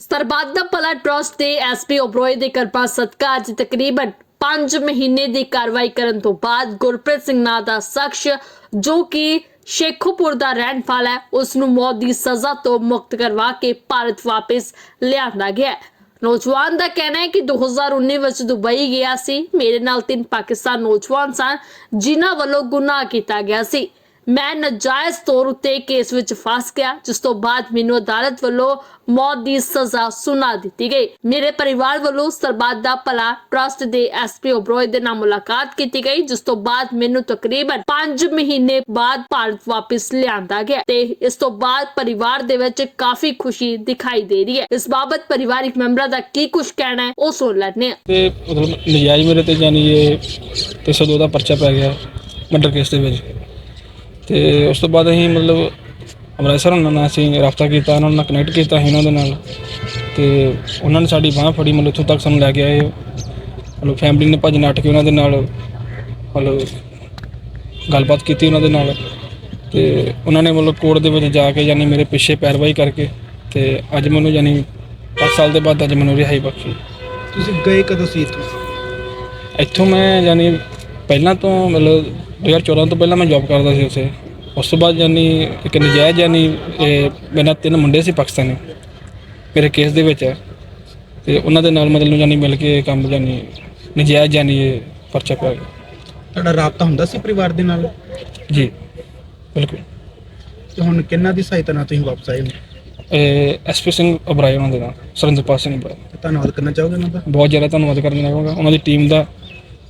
ਸਰਬੱਤ ਦਾ ਭਲਾ ਟਰਸਟ ਦੇ ਐਸਪੀ ਓਬਰੋਏ ਦੇ ਕਿਰਪਾ ਸਦਕਾ ਅੱਜ ਤਕਰੀਬਨ 5 ਮਹੀਨੇ ਦੀ ਕਾਰਵਾਈ ਕਰਨ ਤੋਂ ਬਾਅਦ ਗੁਰਪ੍ਰੀਤ ਸਿੰਘ ਨਾਂ ਦਾ ਸ਼ਖਸ ਜੋ ਕਿ ਸ਼ੇਖੂਪੁਰ ਦਾ ਰਹਿਣ ਵਾਲਾ ਹੈ, ਉਸ ਨੂੰ ਮੌਤ ਦੀ ਸਜ਼ਾ ਤੋਂ ਮੁਕਤ ਕਰਵਾ ਕੇ ਭਾਰਤ ਵਾਪਸ ਲਿਆਂਦਾ ਗਿਆ ਹੈ। ਨੌਜਵਾਨ ਦਾ ਕਹਿਣਾ ਹੈ ਕਿ 2019 ਵਿੱਚ ਦੁਬਈ ਗਿਆ ਸੀ। ਮੇਰੇ ਨਾਲ ਤਿੰਨ ਪਾਕਿਸਤਾਨ ਨੌਜਵਾਨ ਸਨ, ਜਿਨ੍ਹਾਂ ਵੱਲੋਂ ਗੁਨਾਹ ਕੀਤਾ ਗਿਆ ਸੀ। ਮੈਂ ਨਜਾਇਜ਼ ਤੌਰ ਉੱਤੇ ਕੇਸ ਵਿੱਚ ਫਸ ਗਿਆ, ਜਿਸ ਤੋਂ ਬਾਅਦ ਮੈਨੂੰ ਅਦਾਲਤ ਵੱਲੋਂ ਮੌਤ ਦੀ ਸਜ਼ਾ ਸੁਣਾ ਦਿੱਤੀ ਗਈ। ਮੇਰੇ ਪਰਿਵਾਰ ਵੱਲੋਂ ਸਰਬੱਤ ਦਾ ਭਲਾ ਟਰਸਟ ਦੇ ਐਸਪੀ ਓਬਰੋਏ ਦੇ ਨਾਲ ਮੁਲਾਕਾਤ ਕੀਤੀ ਗਈ, ਜਿਸ ਤੋਂ ਬਾਅਦ ਮੈਨੂੰ ਤਕਰੀਬਨ 5 ਮਹੀਨੇ ਬਾਅਦ ਭਾਰਤ ਵਾਪਸ ਲਿਆਂਦਾ ਗਿਆ ਤੇ ਇਸ ਤੋਂ ਬਾਅਦ ਪਰਿਵਾਰ ਦੇ ਵਿੱਚ ਕਾਫੀ ਖੁਸ਼ੀ ਦਿਖਾਈ ਦੇ ਰਹੀ ਹੈ। ਇਸ ਬਾਬਤ ਪਰਿਵਾਰਿਕ ਮੈਂਬਰਾਂ ਦਾ ਕੀ ਕੁਝ ਕਹਿਣਾ ਹੈ, ਉਹ ਸੁਣ ਲੈਣੇ ਹਾਂ। ਤੇ ਨਜਾਇਜ਼ ਮੇਰੇ ਤੇ ਜਾਨੀ ਇਹ 302 ਦਾ ਪਰਚਾ ਪੈ ਗਿਆ ਮਰਡਰ ਕੇਸ ਦੇ ਵਿੱਚ। ਤੇ ਉਸ ਤੋਂ ਬਾਅਦ ਅਸੀਂ ਮਤਲਬ ਅੰਮ੍ਰਿਤਸਰ ਉਹਨਾਂ ਨਾਲ ਅਸੀਂ ਰਾਬਤਾ ਕੀਤਾ ਉਹਨਾਂ ਨਾਲ ਕਨੈਕਟ ਕੀਤਾ ਸੀ ਉਹਨਾਂ ਦੇ ਨਾਲ। ਤੇ ਉਹਨਾਂ ਨੇ ਸਾਡੀ ਬਾਹ ਫੜੀ ਮਤਲਬ ਇੱਥੋਂ ਤੱਕ ਸਾਨੂੰ ਲੈ ਕੇ ਆਏ। ਮਤਲਬ ਫੈਮਿਲੀ ਨੇ ਭੱਜ ਨੱਟ ਕੇ ਉਹਨਾਂ ਦੇ ਨਾਲ ਮਤਲਬ ਗੱਲਬਾਤ ਕੀਤੀ ਉਹਨਾਂ ਦੇ ਨਾਲ। ਤੇ ਉਹਨਾਂ ਨੇ ਮਤਲਬ ਕੋਰਟ ਦੇ ਵਿੱਚ ਜਾ ਕੇ ਯਾਨੀ ਮੇਰੇ ਪਿੱਛੇ ਪੈਰਵਾਈ ਕਰਕੇ ਤੇ ਅੱਜ ਮੈਨੂੰ ਯਾਨੀ 5 ਸਾਲ ਦੇ ਬਾਅਦ ਅੱਜ ਮੈਨੂੰ ਰਿਹਾਈ ਬਖਸ਼ੀ। ਤੁਸੀਂ ਗਏ ਕਦੋਂ ਸੀ ਇੱਥੋਂ? ਇੱਥੋਂ ਮੈਂ ਯਾਨੀ ਪਹਿਲਾਂ ਤੋਂ ਮਤਲਬ 2014 ਤੋਂ ਪਹਿਲਾਂ ਮੈਂ ਜੌਬ ਕਰਦਾ ਸੀ ਉੱਥੇ। ਉਸ ਤੋਂ ਬਾਅਦ ਯਾਨੀ ਇੱਕ ਨਜਾਇਜ਼ ਯਾਨੀ ਇਹ ਮੇਰੇ ਨਾਲ ਤਿੰਨ ਮੁੰਡੇ ਸੀ ਪਾਕਿਸਤਾਨੀ ਮੇਰੇ ਕੇਸ ਦੇ ਵਿੱਚ। ਹੈ ਤੇ ਉਹਨਾਂ ਦੇ ਨਾਲ ਮਤਲਬ ਯਾਨੀ ਮਿਲ ਕੇ ਕੰਮ ਯਾਨੀ ਨਜਾਇਜ਼ ਯਾਨੀ ਇਹ ਪਰਚਾ ਪਿਆ ਗਿਆ। ਤੁਹਾਡਾ ਰਾਬਤਾ ਹੁੰਦਾ ਸੀ ਪਰਿਵਾਰ ਦੇ ਨਾਲ? ਜੀ ਬਿਲਕੁਲ। ਤੇ ਹੁਣ ਕਿੰਨਾ ਦੀ ਸਹਾਇਤਾ ਨਾਲ ਤੁਸੀਂ ਵਾਪਸ ਆਏ ਹੋ? ਇਹ ਐਸਪੀ ਸਿੰਘ ਅਬਰਾਏ ਉਹਨਾਂ ਦੇ ਨਾਲ ਸੁਰਿੰਦਰਪਾਲ ਸਿੰਘ ਅਬਰਾਏ। ਧੰਨਵਾਦ ਕਰਨਾ ਚਾਹੋਗੇ ਉਹਨਾਂ ਦਾ? ਬਹੁਤ ਜ਼ਿਆਦਾ ਧੰਨਵਾਦ ਕਰਨਾ ਚਾਹਾਂਗਾ। ਉਹਨਾਂ ਦੀ ਟੀਮ ਦਾ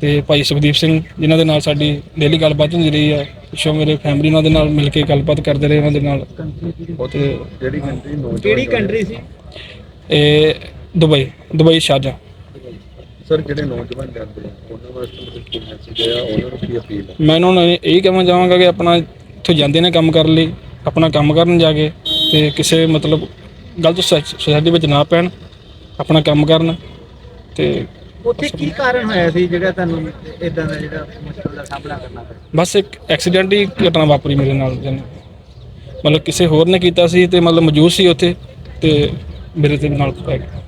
ਤੇ ਭਾਈ ਸੁਖਦੀਪ ਸਿੰਘ ਜਿਨ੍ਹਾਂ ਦੇ ਨਾਲ ਸਾਡੀ ਡੇਲੀ ਗੱਲਬਾਤ ਹੁੰਦੀ ਰਹੀ ਹੈ ਪਿੱਛੋਂ ਮੇਰੇ ਫੈਮਿਲੀ ਉਹਨਾਂ ਦੇ ਨਾਲ ਮਿਲ ਕੇ ਗੱਲਬਾਤ ਕਰਦੇ ਰਹੇ ਉਹਨਾਂ ਦੇ ਨਾਲ। ਤੇ ਕਿਹੜੀ ਕੰਟਰੀ ਸੀ? ਇਹ ਦੁਬਈ ਦੁਬਈ ਸ਼ਾਰਜਾ ਸਰ ਜਿਹੜੇ ਨੌਜਵਾਨ ਜਾਂਦੇ ਨੇ ਉਹਨਾਂ ਵਾਸਤੇ ਮਤਲਬ ਕੀ ਮੈਸੇਜ ਹੈ ਉਹਨਾਂ ਨੂੰ ਕੀ ਅਪੀਲ ਹੈ? ਮੈਂ ਉਹਨਾਂ ਨੂੰ ਇਹ ਕਹਿਣਾ ਚਾਹਾਂਗਾ ਕਿ ਆਪਣਾ ਇੱਥੋਂ ਜਾਂਦੇ ਨੇ ਕੰਮ ਕਰਨ ਲਈ ਆਪਣਾ ਕੰਮ ਕਰਨ ਜਾ ਕੇ ਤੇ ਕਿਸੇ ਮਤਲਬ ਗਲਤ ਸੁਸਾਇਟੀ ਵਿੱਚ ਨਾ ਪੈਣ ਆਪਣਾ ਕੰਮ ਕਰਨ ਤੇ ਉੱਥੇ ਕੀ ਕਾਰਨ ਹੋਇਆ ਸੀ ਜਿਹੜਾ ਤੁਹਾਨੂੰ ਇਦਾਂ ਦਾ ਜਿਹੜਾ ਮੁਸ਼ਕਲ ਦਾ ਸਾਹਮਣਾ ਕਰਨਾ ਪਿਆ? ਬਸ ਇੱਕ ਐਕਸੀਡੈਂਟ ਹੀ ਘਟਨਾ ਵਾਪਰੀ ਮੇਰੇ ਨਾਲ ਜਾਣੀ ਮਤਲਬ ਕਿਸੇ ਹੋਰ ਨੇ ਕੀਤਾ ਸੀ ਤੇ ਮਤਲਬ ਮੌਜੂਦ ਸੀ ਉੱਥੇ ਤੇ ਮੇਰੇ ਤੇ ਨਾਲ ਪੈ ਗਿਆ।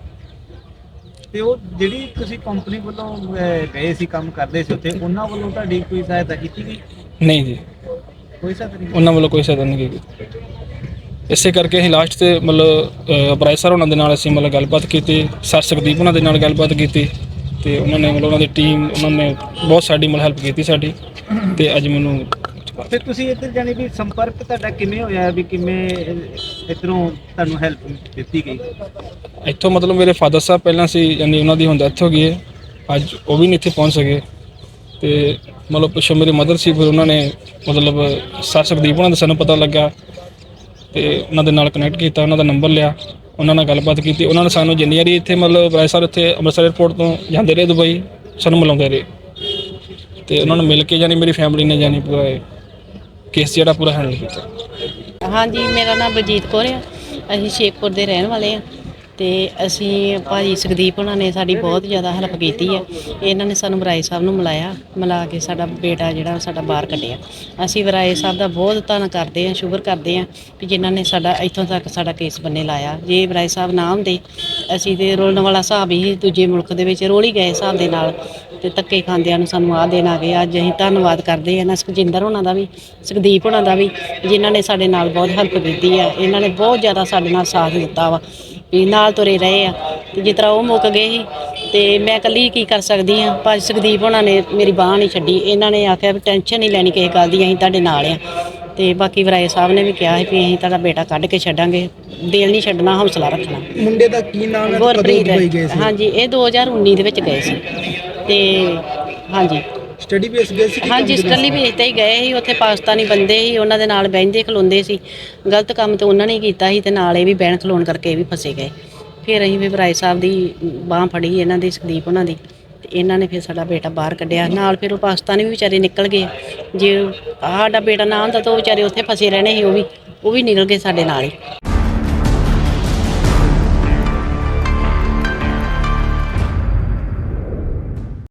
ਤੇ ਉਹ ਜਿਹੜੀ ਤੁਸੀਂ ਕੰਪਨੀ ਵੱਲੋਂ ਅਹ, ਗਏ ਸੀ ਕੰਮ ਕਰਦੇ ਸੀ ਉੱਥੇ ਉਹਨਾਂ ਵੱਲੋਂ ਤੁਹਾਡੀ ਕੋਈ ਸਹਾਇਤਾ ਕੀਤੀ ਗਈ? ਨਹੀਂ ਜੀ। ਕੋਈ ਸਹਾਇਤਾ ਨਹੀਂ ਉਹਨਾਂ ਵੱਲੋਂ ਕੋਈ ਸਹਾਇਤਾ ਨਹੀਂ ਕੀਤੀ। ਇਸੇ ਕਰਕੇ ਅਸੀਂ ਲਾਸਟ ਤੇ ਮਤਲਬ ਅਪਰਾਇ ਸਰ ਉਹਨਾਂ ਦੇ ਨਾਲ ਅਸੀਂ ਮਤਲਬ ਗੱਲਬਾਤ ਕੀਤੀ ਸਰ ਸੁਖਦੀਪ ਉਹਨਾਂ ਦੇ ਨਾਲ ਗੱਲਬਾਤ ਕੀਤੀ। ਤੇ ਉਹਨਾਂ ਨੇ ਮਤਲਬ ਉਹਨਾਂ ਦੀ ਟੀਮ ਉਹਨਾਂ ਨੇ ਬਹੁਤ ਸਾਡੀ ਮਤਲਬ ਹੈਲਪ ਕੀਤੀ ਸਾਡੀ ਤੇ ਅੱਜ ਮੈਨੂੰ ਤੇ ਤੁਸੀਂ ਇੱਧਰ ਜਾਣੀ ਵੀ ਸੰਪਰਕ ਤੁਹਾਡਾ ਕਿਵੇਂ ਹੋਇਆ ਵੀ ਕਿਵੇਂ ਇਧਰੋਂ ਤੁਹਾਨੂੰ ਹੈਲਪ ਦਿੱਤੀ ਗਈ? ਇੱਥੋਂ ਮਤਲਬ ਮੇਰੇ ਫਾਦਰ ਸਾਹਿਬ ਪਹਿਲਾਂ ਸੀ ਯਾਨੀ ਉਹਨਾਂ ਦੀ ਹੁਣ ਡੈਥ ਹੋ ਗਈ ਹੈ। ਅੱਜ ਉਹ ਵੀ ਨਹੀਂ ਇੱਥੇ ਪਹੁੰਚ ਸਕੇ। ਤੇ ਮਤਲਬ ਪਿੱਛੋਂ ਮੇਰੇ ਮਦਰ ਸੀ ਫਿਰ ਉਹਨਾਂ ਨੇ ਮਤਲਬ ਸਰ ਸੁਖਦੀਪ ਉਹਨਾਂ ਦਾ ਸਾਨੂੰ ਪਤਾ ਲੱਗਾ ਤੇ ਉਹਨਾਂ ਦੇ ਨਾਲ ਕਨੈਕਟ ਕੀਤਾ ਉਹਨਾਂ ਦਾ ਨੰਬਰ ਲਿਆ। ਉਹਨਾਂ ਨਾਲ ਗੱਲਬਾਤ ਕੀਤੀ। ਉਹਨਾਂ ਨੇ ਸਾਨੂੰ ਜਿੰਨੀ ਵਾਰੀ ਇੱਥੇ ਮਤਲਬ ਰਾਏ ਸਰ ਇੱਥੇ ਅੰਮ੍ਰਿਤਸਰ 에ਅਰਪੋਰਟ ਤੋਂ ਜਾਂਦੇ ਰਹੇ ਦੁਬਈ, ਸਾਨੂੰ ਮਿਲਾਉਂਦੇ ਰਹੇ। ਤੇ ਉਹਨਾਂ ਨੂੰ ਮਿਲ ਕੇ ਯਾਨੀ ਮੇਰੀ ਫੈਮਿਲੀ ਨੇ ਯਾਨੀ ਪੂਰਾ ਕੇਸ ਜਿਹੜਾ ਪੂਰਾ ਹੈਂਡਲ ਕੀਤਾ। ਹਾਂਜੀ, ਮੇਰਾ ਨਾਮ ਬਲਜੀਤ ਕੌਰ ਆ। ਅਸੀਂ ਸ਼ੇਖਪੁਰ ਦੇ ਰਹਿਣ ਵਾਲੇ ਆ। ਤੇ ਅਸੀਂ ਭਾਜੀ ਸੁਖਦੀਪ ਉਹਨਾਂ ਨੇ ਸਾਡੀ ਬਹੁਤ ਜ਼ਿਆਦਾ ਹੈਲਪ ਕੀਤੀ ਹੈ ਇਹਨਾਂ ਨੇ ਸਾਨੂੰ ਵਰਾਏ ਸਾਹਿਬ ਨੂੰ ਮਿਲਾਇਆ, ਮਿਲਾ ਕੇ ਸਾਡਾ ਬੇਟਾ ਜਿਹੜਾ ਸਾਡਾ ਬਾਹਰ ਕੱਢਿਆ। ਅਸੀਂ ਵਰਾਏ ਸਾਹਿਬ ਦਾ ਬਹੁਤ ਧੰਨ ਕਰਦੇ ਹਾਂ ਸ਼ੁਕਰ ਕਰਦੇ ਹਾਂ ਕਿ ਜਿਨ੍ਹਾਂ ਨੇ ਸਾਡਾ ਇੱਥੋਂ ਤੱਕ ਸਾਡਾ ਕੇਸ ਬੰਨੇ ਲਾਇਆ। ਜੇ ਵਰਾਏ ਸਾਹਿਬ ਨਾ ਹੁੰਦੇ, ਅਸੀਂ ਤੇ ਰੋਲਣ ਵਾਲਾ ਹਿਸਾਬ ਹੀ ਦੂਜੇ ਮੁਲਕ ਦੇ ਵਿੱਚ ਰੋਲ ਹੀ ਗਏ ਹਿਸਾਬ ਦੇ ਨਾਲ ਤੇ ਧੱਕੇ ਖਾਂਦਿਆਂ ਨੂੰ ਸਾਨੂੰ ਆਹ ਦੇਣ ਆ ਗਏ ਅੱਜ ਅਸੀਂ ਧੰਨਵਾਦ ਕਰਦੇ ਹਾਂ ਨਾ ਸੁਖਜਿੰਦਰ ਉਹਨਾਂ ਦਾ ਵੀ, ਸੁਖਦੀਪ ਉਹਨਾਂ ਦਾ ਵੀ, ਜਿਨ੍ਹਾਂ ਨੇ ਸਾਡੇ ਨਾਲ ਬਹੁਤ ਹੈਲਪ ਕੀਤੀ ਹੈ ਇਹਨਾਂ ਨੇ ਬਹੁਤ ਜ਼ਿਆਦਾ ਸਾਡੇ ਨਾਲ ਸਾਥ ਦਿੱਤਾ ਵਾ। ਵੀ ਨਾਲ ਤੁਰੇ ਰਹੇ ਆ। ਤੇ ਜਿਸ ਤਰ੍ਹਾਂ ਉਹ ਮੁੱਕ ਗਏ ਸੀ ਤੇ ਮੈਂ ਇਕੱਲੀ ਕੀ ਕਰ ਸਕਦੀ ਆ? ਭਾਜੀ ਸੁਖਦੀਪ ਉਹਨਾਂ ਨੇ ਮੇਰੀ ਬਾਹ ਨਹੀਂ ਛੱਡੀ। ਇਹਨਾਂ ਨੇ ਆਖਿਆ ਵੀ ਟੈਨਸ਼ਨ ਨਹੀਂ ਲੈਣੀ ਕਿਸੇ ਗੱਲ ਦੀ ਅਸੀਂ ਤੁਹਾਡੇ ਨਾਲ ਆ। ਤੇ ਬਾਕੀ ਵਰਾਏ ਸਾਹਿਬ ਨੇ ਵੀ ਕਿਹਾ ਸੀ ਵੀ ਅਸੀਂ ਤੁਹਾਡਾ ਬੇਟਾ ਕੱਢ ਕੇ ਛੱਡਾਂਗੇ। ਦਿਲ ਨਹੀਂ ਛੱਡਣਾ ਹੌਸਲਾ ਰੱਖਣਾ। ਮੁੰਡੇ ਦਾ ਕੀ ਨਾਮ ਹੈ ਕਦੋਂ ਦੁਬਈ ਗਏ ਸੀ? ਹਾਂਜੀ ਇਹ 2019 ਦੇ ਵਿੱਚ ਗਏ ਸੀ। ਤੇ ਹਾਂਜੀ। ਸਟੱਡੀ ਬੇਸ ਗਏ ਸੀ ਕਿ ਹਾਂਜੀ ਕੰਮ ਦੇ ਸਟੱਡੀ ਬੇਸ ਤੇ ਹੀ ਗਏ ਸੀ ਉੱਥੇ ਪਾਕਿਸਤਾਨੀ ਬੰਦੇ ਸੀ ਉਹਨਾਂ ਦੇ ਨਾਲ ਬਹਿੰਦੇ ਖਲੋਂਦੇ ਸੀ। ਗਲਤ ਕੰਮ ਤੇ ਉਹਨਾਂ ਨੇ ਕੀਤਾ ਸੀ ਤੇ ਨਾਲ ਇਹ ਵੀ ਬਹਿਣ ਖਲੋਣ ਕਰਕੇ ਇਹ ਵੀ ਫਸੇ ਗਏ। ਫਿਰ ਅਸੀਂ ਵੀ ਭਰਾਈ ਸਾਹਿਬ ਦੀ ਬਾਹ ਫੜੀ ਇਹਨਾਂ ਦੀ ਸੁਖਦੀਪ ਉਹਨਾਂ ਦੀ ਤੇ ਇਹਨਾਂ ਨੇ ਫਿਰ ਸਾਡਾ ਬੇਟਾ ਬਾਹਰ ਕੱਢਿਆ। ਨਾਲ ਫਿਰ ਉਹ ਪਾਕਿਸਤਾਨੀ ਵੀ ਵਿਚਾਰੇ ਨਿਕਲ ਗਏ। ਜੇ ਆਹ ਸਾਡਾ ਬੇਟਾ ਨਾ ਹੁੰਦਾ ਤਾਂ ਉਹ ਵਿਚਾਰੇ ਉੱਥੇ ਫਸੇ ਰਹਿਣੇ ਸੀ ਉਹ ਵੀ ਉਹ ਵੀ ਨਿਕਲ ਗਏ ਸਾਡੇ ਨਾਲ ਹੀ।